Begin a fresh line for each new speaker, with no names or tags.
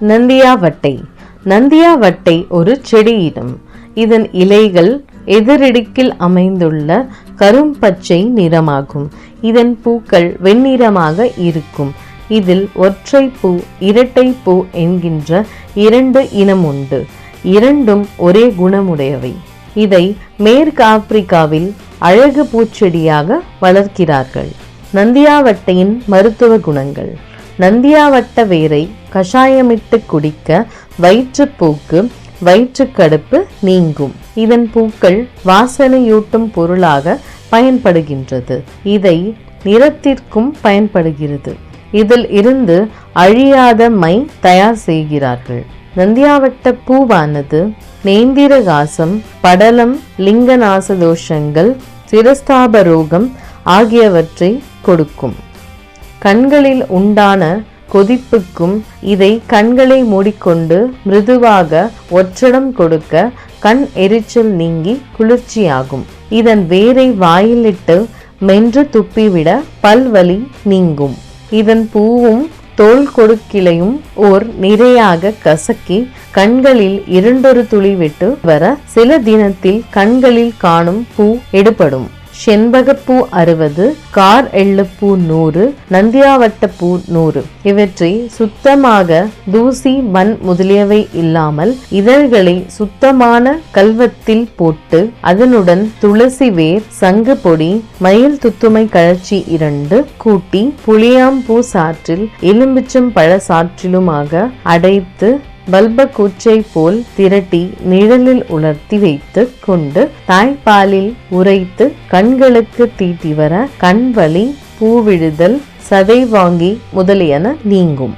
நந்தியாவட்டை. நந்தியாவட்டை ஒரு செடியினம் இதன் இலைகள் எதிரிடுக்கில் அமைந்துள்ள கரும்பச்சை நிறமாகும். இதன் பூக்கள் வெண்ணிறமாக இருக்கும். இதில் ஒற்றை பூ இரட்டை பூ என்கின்ற இரண்டு இனம் உண்டு. இரண்டும் ஒரே குணமுடையவை. இதை மேற்கு ஆப்பிரிக்காவில் அழகு பூச்செடியாக வளர்க்கிறார்கள். நந்தியாவட்டையின் மருத்துவ குணங்கள். நந்தியாவட்ட வேரை கஷாயமிட்டு குடிக்க வயிற்றுப்போக்கு வயிற்றுக்கடுப்பு நீங்கும். இதன் பூக்கள் வாசனையூட்டும் பொருளாக பயன்படுகின்றது. இதை நிறத்திற்கும் பயன்படுகிறது. இதில் இருந்து அழியாத மை தயார் செய்கிறார்கள். நந்தியாவட்ட பூவானது நேந்திரகாசம் படலம் லிங்கநாச தோஷங்கள் சிரஸ்தாப ரோகம் ஆகியவற்றை கொடுக்கும். கண்களில் உண்டான கொதிப்புக்கும் இதை கண்களை மூடிக்கொண்டு மிருதுவாக ஒற்றடம் கொடுக்க கண் எரிச்சல் நீங்கி குளிர்ச்சியாகும். இதன் வேரை வாயிலிட்டு மென்று துப்பிவிட பல்வலி நீங்கும். இதன் பூவும் தோல் கொடுக்கிளையும் ஓர் நிறையாக கசக்கி கண்களில் இரண்டொரு துளி விட்டு வர சில தினத்தில் கண்களில் காணும் பூ எடுபடும். செண்பகப்பூ அறுபது கார் எள்ளுப்பூ நூறு நந்தியாவட்டப்பூ நூறு. இவற்றை சுத்தமாக தூசி மண் முதலியவை இல்லாமல் இதழ்களை சுத்தமான கல்வத்தில் போட்டு அதனுடன் துளசி வேர் சங்கு பொடி மயில் துத்துமை கழற்சி இரண்டு கூட்டி புளியாம்பூ சாற்றில் எலும்பிச்சம் பழ சாற்றிலுமாக அடைத்து பல்ப கூச்சை போல் திரட்டி நிழலில் உலர்த்தி வைத்து கொண்டு தாய்ப்பாலில் உரைத்து கண்களுக்கு தீட்டி வர கண்வழி பூவிழுதல் சதை வாங்கி முதலியன நீங்கும்.